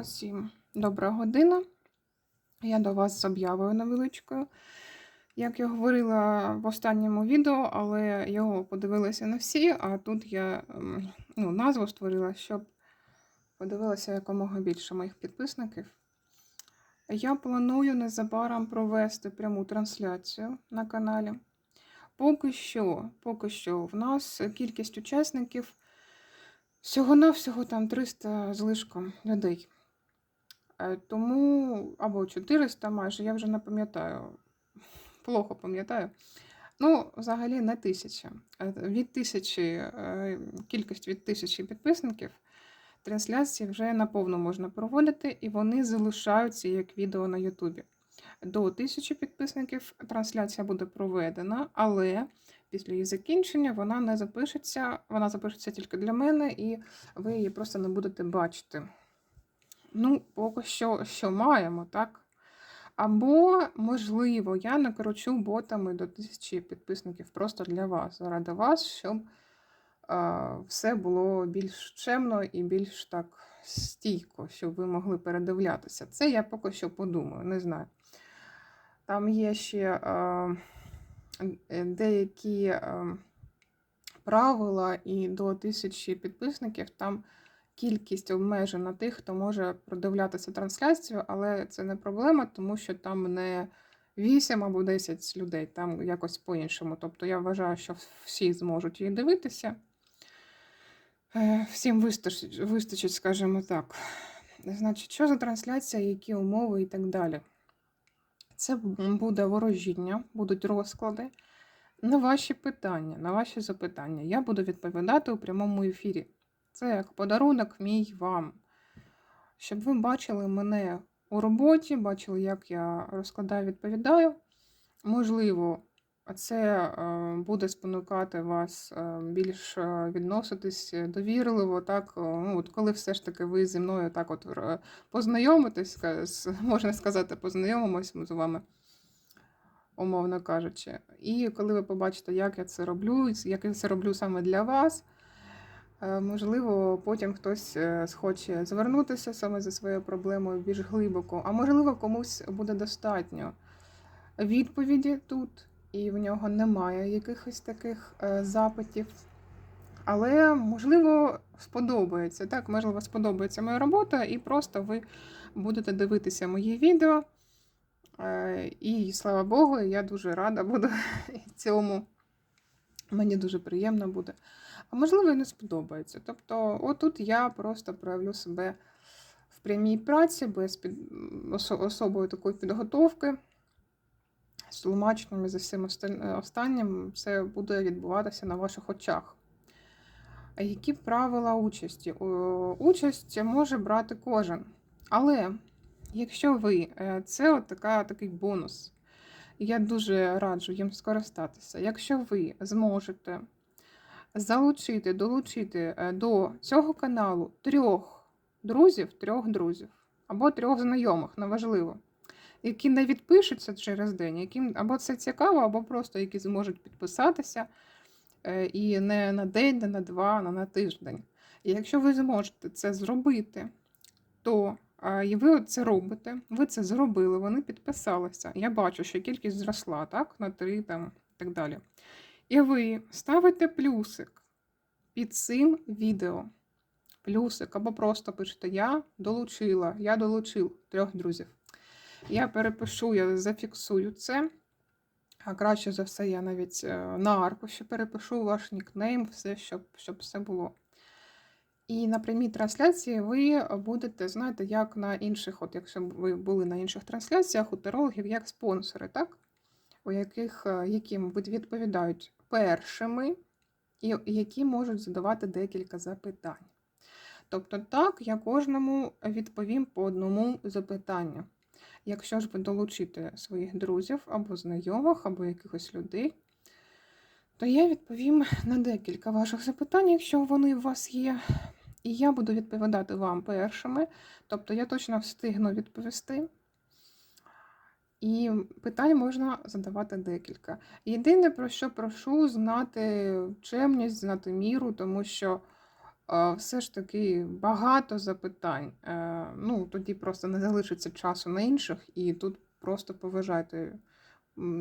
Усім добра година. Я до вас з об'явою невеличкою. Як я говорила в останньому відео, але його подивилися не всі, а тут я ем, ну, назву створила, щоб подивилося якомога більше моїх підписників. Я планую незабаром провести пряму трансляцію на каналі. Поки що, поки що в нас кількість учасників всього-навсього там 300 з лишком людей. Е, Тому, або 400 майже, я вже не пам'ятаю, плохо пам'ятаю. Ну, взагалі не тисяча. Е, Від тисячі, е, кількість від тисячі підписників трансляції вже наповну можна проводити, і вони залишаються як відео на Ютубі. До тисячі підписників трансляція буде проведена, але після її закінчення вона не запишеться, вона запишеться тільки для мене, і ви її просто не будете бачити. Ну, поки що, що маємо, так? Або, можливо, я накручу ботами до тисячі підписників просто для вас, заради вас, щоб е, все було більш чемно і більш так стійко, щоб ви могли передивлятися. Це я поки що подумаю, не знаю. Там є ще е, деякі е, правила, і до тисячі підписників там кількість обмежена тих, хто може продивлятися трансляцію, але це не проблема, тому що там не 8 або 10 людей, там якось по-іншому. Тобто я вважаю, що всі зможуть її дивитися. Е, Всім вистачить, вистачить, скажімо так. Значить, що за трансляція, які умови і так далі. Це буде ворожіння, будуть розклади на ваші питання, на ваші запитання. Я буду відповідати у прямому ефірі. Це як подарунок мій вам. Щоб ви бачили мене у роботі, бачили, як я розкладаю, відповідаю. Можливо, це е, буде спонукати вас е, більш е, відноситись довірливо, так, ну, от коли все ж таки ви зі мною так от познайомитесь, можна сказати, познайомимось з вами, умовно кажучи. І коли ви побачите, як я це роблю, як я це роблю саме для вас, можливо, потім хтось е, схоче звернутися саме за своєю проблемою більш глибоко, а можливо, комусь буде достатньо відповіді тут, і в нього немає якихось таких е, запитів. Але, можливо, сподобається. Так, можливо, сподобається моя робота, і просто ви будете дивитися мої відео. Е, І слава Богу, я дуже рада буду цьому. Мені дуже приємно буде. А можливо, і не сподобається. Тобто, отут я просто проявлю себе в прямій праці, без під... осо- особої такої підготовки з тлумаченням і за всім останнім це буде відбуватися на ваших очах. Які правила участі? Участь може брати кожен. Але якщо ви, е, це от така, такий бонус. Я дуже раджу їм скористатися. Якщо ви зможете залучити, долучити е, до цього каналу трьох друзів, трьох друзів або трьох знайомих, неважливо, які не відпишуться через день, яким або це цікаво, або просто які зможуть підписатися е, і не на день, не на два, а на тиждень. І якщо ви зможете це зробити, то і ви це робите, ви це зробили, вони підписалися. Я бачу, що кількість зросла, так, на 3 там, і так далі. І ви ставите плюсик під цим відео. Плюсик, або просто пишете Я долучила, я долучив трьох друзів. Я перепишу, я зафіксую це. А краще за все, я навіть е, на аркуші перепишу ваш нікнейм, все, щоб, щоб все було. І на прямій трансляції ви будете, знаєте, як на інших, от якщо ви були на інших трансляціях у тарологів, як спонсори, так? У яких, е, яким від- відповідають першими, які можуть задавати декілька запитань. Тобто, так, я кожному відповім по одному запитанню. Якщо ж ви долучите своїх друзів або знайомих, або якихось людей, то я відповім на декілька ваших запитань, якщо вони у вас є. І я буду відповідати вам першими. Тобто я точно встигну відповісти. І питань можна задавати декілька. Єдине, про що прошу знати чемність, знати міру, тому що е, все ж таки багато запитань. Е, Ну, тоді просто не залишиться часу на інших, і тут просто поважайте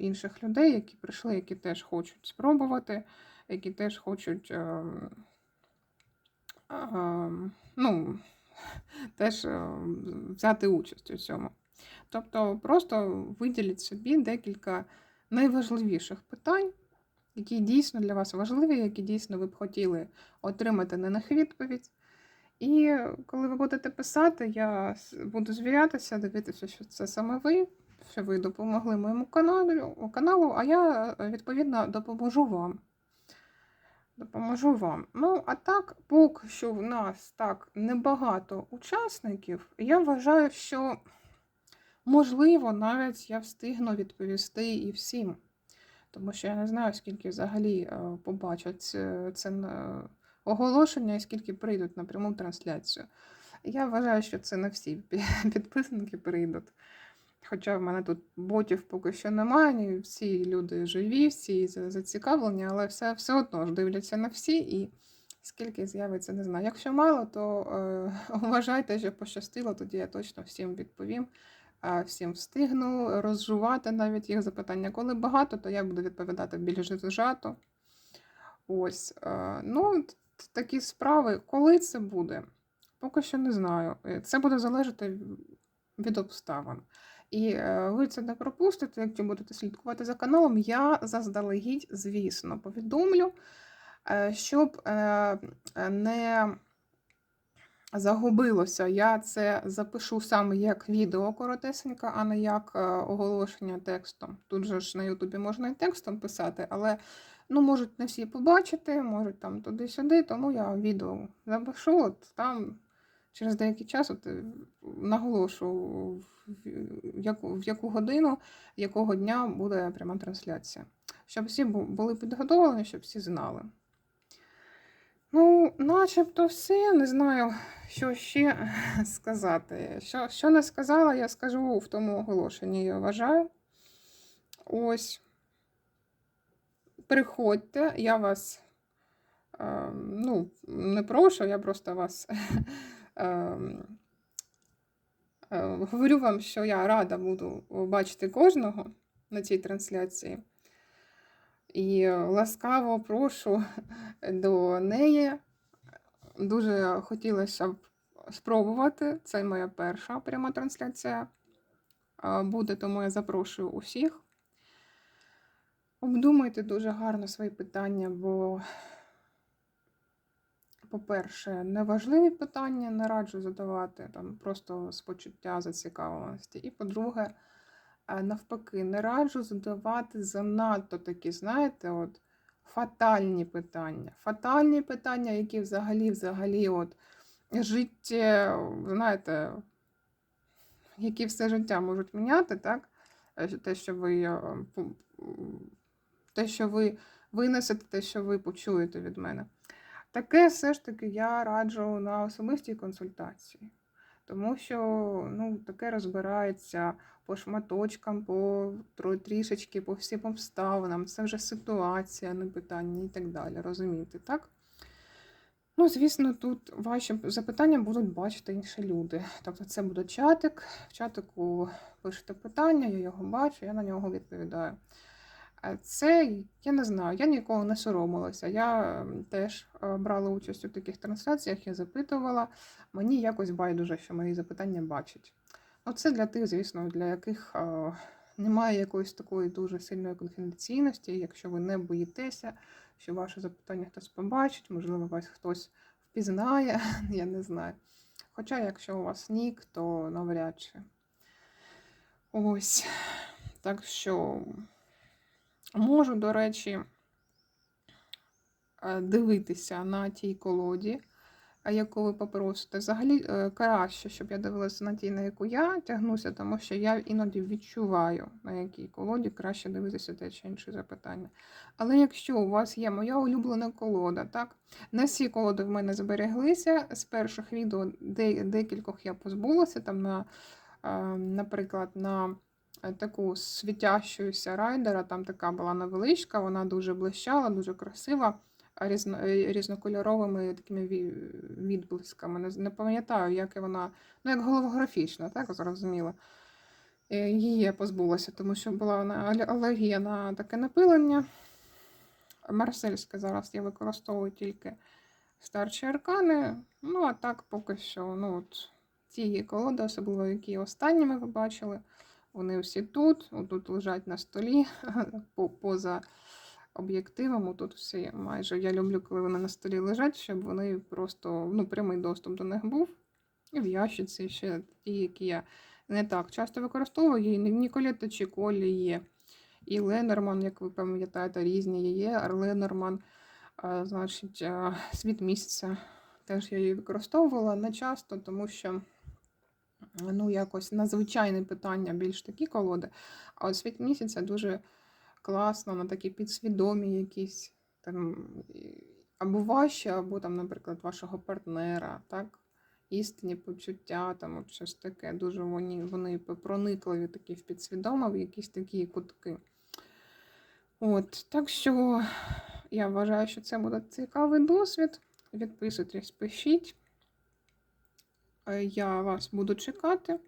інших людей, які прийшли, які теж хочуть спробувати, які теж хочуть. ем, ну, теж е, взяти участь у цьому. Тобто просто виділіть собі декілька найважливіших питань, які дійсно для вас важливі, які дійсно ви б хотіли отримати на них відповідь. І коли ви будете писати, я буду звірятися, дивитися, що це саме ви, що ви допомогли моєму каналу, каналу а я е, відповідно допоможу вам. Допоможу вам. Ну, а так, поки що в нас так небагато учасників, я вважаю, що можливо навіть я встигну відповісти і всім. Тому що я не знаю, скільки взагалі е, побачать е, це оголошення і скільки прийдуть на пряму трансляцію. Я вважаю, що це не всі пі- підписники прийдуть. Хоча в мене тут ботів поки що немає, всі люди живі, всі зацікавлені, але все, все одно ж дивляться на всі і скільки з'явиться, не знаю. Якщо мало, то е, вважайте, що пощастило, тоді я точно всім відповім, всім встигну розжувати навіть їх запитання. Коли багато, то я буду відповідати більш зжато. Ось. Е, ну, такі справи. Коли це буде? Поки що не знаю. Е, Це буде залежати від обставин. І е, ви це не пропустите, якщо будете слідкувати за каналом. Я заздалегідь, звісно, повідомлю, щоб не загубилося. Я це запишу саме як відео коротесенько, а не як е, оголошення текстом. Тут же ж на Ютубі можна і текстом писати, але ну, можуть не всі побачити, можуть там туди-сюди, тому я відео запишу, от там через деякий час от, е, наголошу, в яку, в яку годину, якого дня буде пряма трансляція. Щоб всі були підготовлені, щоб всі знали. Ну, начебто все. Не знаю, що ще сказати. Що, що не сказала, я скажу в тому оголошенні, я вважаю. Ось. Приходьте, я вас е, ну, не прошу, я просто вас е, е, говорю вам, що я рада буду бачити кожного на цій трансляції. І ласкаво прошу до неї. Дуже хотілося б спробувати. Це моя перша пряма трансляція буде, тому я запрошую усіх. Обдумайте дуже гарно свої питання, бо, по-перше, неважливі питання не раджу задавати, там просто з почуття зацікавленості. І по-друге, навпаки, не раджу задавати занадто такі, знаєте, от фатальні питання. Фатальні питання, які взагалі, взагалі, от життя, знаєте, які все життя можуть міняти, так? Е, Те, що ви, е, те, що ви винесете, те, що ви почуєте від мене. Таке все ж таки я раджу на особистій консультації. Тому що ну, таке розбирається по шматочкам, по трішечки, по всім обставинам. Це вже ситуація, не питання і так далі. Розумієте, так? Ну, звісно, тут ваші запитання будуть бачити інші люди. Тобто це буде чатик. В чатику пишете питання, я його бачу, я на нього відповідаю. Це я не знаю, я ніколи не соромилася. Я теж е, брала участь у таких трансляціях, я запитувала. Мені якось байдуже, що мої запитання бачать. Ну, це для тих, звісно, для яких е, немає якоїсь такої дуже сильної конфіденційності, якщо ви не боїтеся, що ваше запитання хтось побачить, можливо, вас хтось впізнає, я не знаю. Хоча, якщо у вас нік, то навряд чи. Ось. Так що можу, до речі, е, дивитися на тій колоді, яку ви попросите. Взагалі е, краще, щоб я дивилася на ті, на яку я тягнуся, тому що я іноді відчуваю, на якій колоді краще дивитися те чи інше запитання. Але якщо у вас є моя улюблена колода, так, не всі колоди в мене збереглися. З перших відео декількох я позбулася, там на, е, наприклад, на е, таку світящуюся райдера, там така була невеличка, вона дуже блищала, дуже красива. різно, е, різнокольоровими такими відблисками. Не, не пам'ятаю, як вона, ну як голографічна, так зрозуміло. Е, Її позбулася, тому що була алергія на таке напилення. Марсельське зараз я використовую тільки старші аркани. Ну, а так поки що, ну от ці колоди, особливо які останніми ви бачили, вони всі тут, тут лежать на столі поза об'єктивом. Тут всі майже я люблю, коли вони на столі лежать, щоб вони просто ну, прямий доступ до них був. І в ящиці ще ті, які я не так часто використовую. Ніколета чи Колі є. І Ленорман, як ви пам'ятаєте, різні є. Ленорман, значить, світ місяця. Теж я її використовувала не часто, тому що ну, якось надзвичайне питання, більш такі колоди. А от світ місяця дуже класно на такі підсвідомі якісь там або ваші, або там, наприклад, вашого партнера, так? Істинні почуття, там от щось таке. Дуже вони, вони проникливі такі в підсвідомо, в якісь такі кутки. От, так що я вважаю, що це буде цікавий досвід. Відписуйтесь, пишіть. Е, Я вас буду чекати.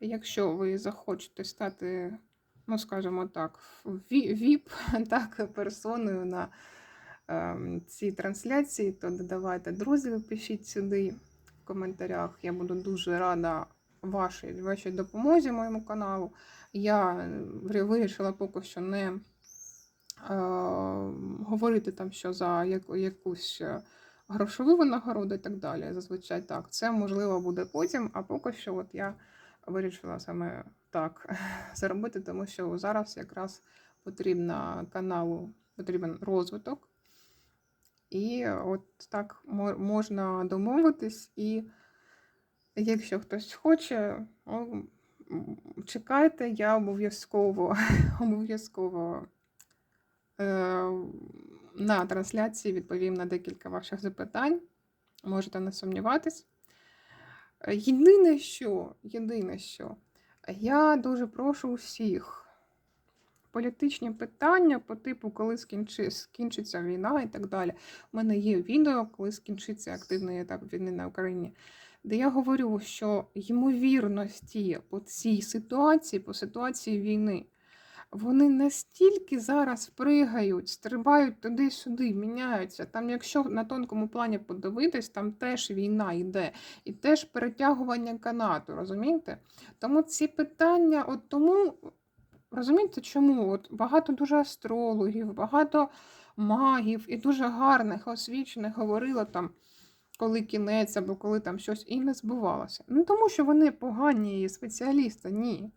Якщо ви захочете стати, ну скажімо так, віп, так, персоною на ем, цій трансляції, то додавайте друзів, пишіть сюди в коментарях. Я буду дуже рада вашій, вашій допомозі моєму каналу. Я е, вирішила поки що не е, говорити там, що за яку, якусь е, грошову винагороду і так далі. Зазвичай так. Це можливо буде потім, а поки що от я вирішила саме так зробити, тому що зараз якраз потрібно каналу, потрібен розвиток. І от так можна домовитись, і якщо хтось хоче, чекайте, я обов'язково обов'язково е, на трансляції відповім на декілька ваших запитань. Можете не сумніватись. Єдине що, єдине що, я дуже прошу усіх політичні питання по типу, коли скінчи, скінчиться війна і так далі. У мене є відео, коли скінчиться активний етап війни на Україні, де я говорю, що ймовірності по цій ситуації, по ситуації війни, вони настільки зараз пригають, стрибають туди-сюди, міняються. Там, якщо на тонкому плані подивитись, там теж війна йде, і теж перетягування канату, розумієте? Тому ці питання, от тому, розумієте, чому? От багато дуже астрологів, багато магів і дуже гарних, освічених говорило там, коли кінець або коли там щось і не збувалося. Не тому, що вони погані спеціалісти, ні.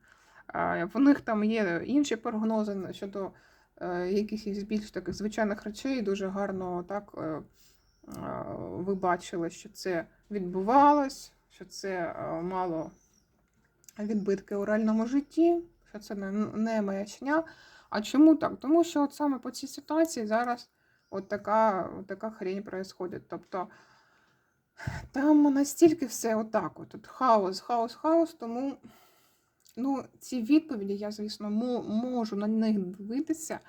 В них там є інші прогнози щодо е, якихось більш таких звичайних речей. Дуже гарно так е, ви бачили, що це відбувалось, що це е, мало відбитки у реальному житті, що це не, маячня. А чому так? Тому що от саме по цій ситуації зараз от така, от така хрень відбувається. Тобто там настільки все отак. От, от хаос, хаос, хаос, тому. Ну, ці відповіді я, звісно, можу на них дивитися,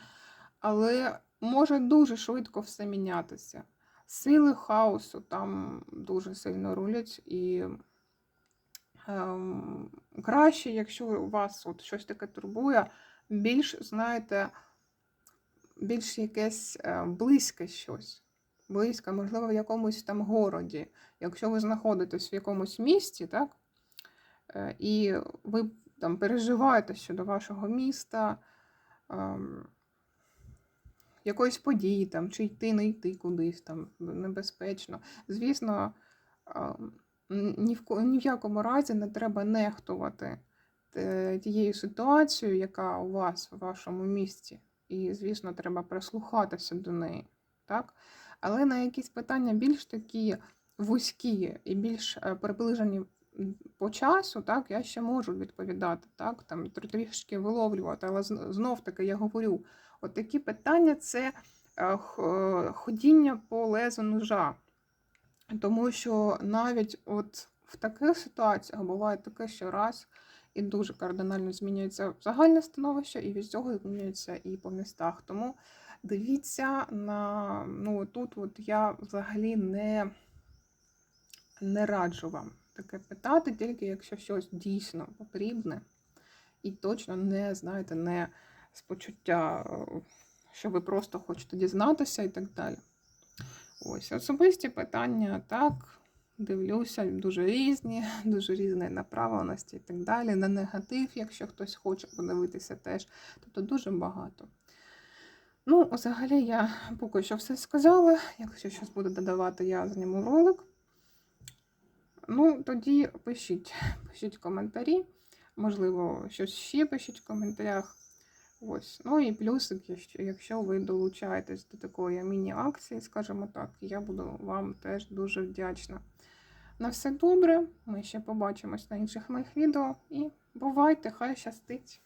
але може дуже швидко все мінятися. Сили хаосу там дуже сильно рулять, і ем, краще, якщо у вас от щось таке турбує, більш, знаєте, більш якесь е, близьке щось. Близьке, можливо, в якомусь там городі. Якщо ви знаходитесь в якомусь місті, так? Е, І ви там переживаєте щодо вашого міста, ем, якоїсь події, там, чи йти, не йти кудись там небезпечно. Звісно, ем, ні в, ні в якому разі не треба нехтувати тією ситуацією, яка у вас в вашому місті. І, звісно, треба прислухатися до неї. Так? Але на якісь питання більш такі вузькі і більш е, приближені по часу, так, я ще можу відповідати, так, там трішки виловлювати, але знов таки я говорю, от такі питання це е, ходіння по лезу ножа. Тому що навіть от в таких ситуаціях буває таке, що раз і дуже кардинально змінюється загальне становище, і від цього змінюється і по містах. Тому Дивіться на ну тут, от я взагалі не, не раджу вам таке питати, тільки якщо щось дійсно потрібне, і точно не, знаєте, не з почуття, е, що ви просто хочете дізнатися і так далі. Ось особисті питання, так, дивлюся, дуже різні, дуже різної направленості і так далі. На негатив, якщо хтось хоче подивитися теж. Тобто дуже багато. Ну, взагалі, я поки що все сказала. Якщо щось буду додавати, я зніму ролик. Ну, тоді пишіть, пишіть коментарі. Можливо, щось ще пишіть в коментарях. Ось. Ну і плюсик, якщо- ви долучаєтесь до такої міні-акції, скажімо так, я буду вам теж дуже вдячна. На все добре. Ми ще побачимось на інших моїх відео. І бувайте, хай щастить!